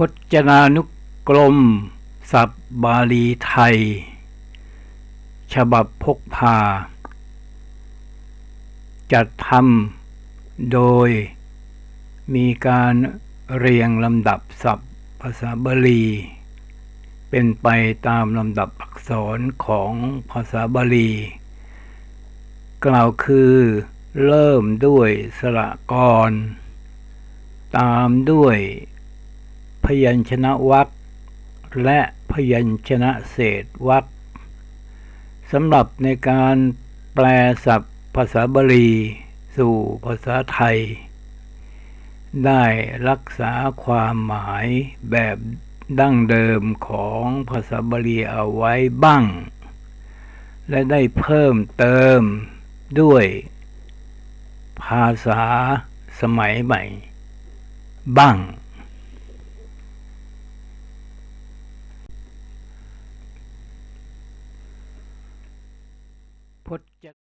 พจนานุกรม ศัพท์บาลีไทย ฉบับพกพา จัดทำโดย มีการเรียงลำดับศัพท์ภาษาบาลี เป็นไปตามลำดับอักษรของภาษาบาลี กล่าวคือเริ่มด้วยสระกร ตามด้วย พยัญชนะวรรคและพยัญชนะเศษวรรคสำหรับในการแปลศัพท์ภาษาบาลีสู่ภาษาไทย ได้รักษาความหมายแบบดั้งเดิมของภาษาบาลีเอาไว้บ้าง และได้เพิ่มเติมด้วยภาษาสมัยใหม่ บ้าง พจน์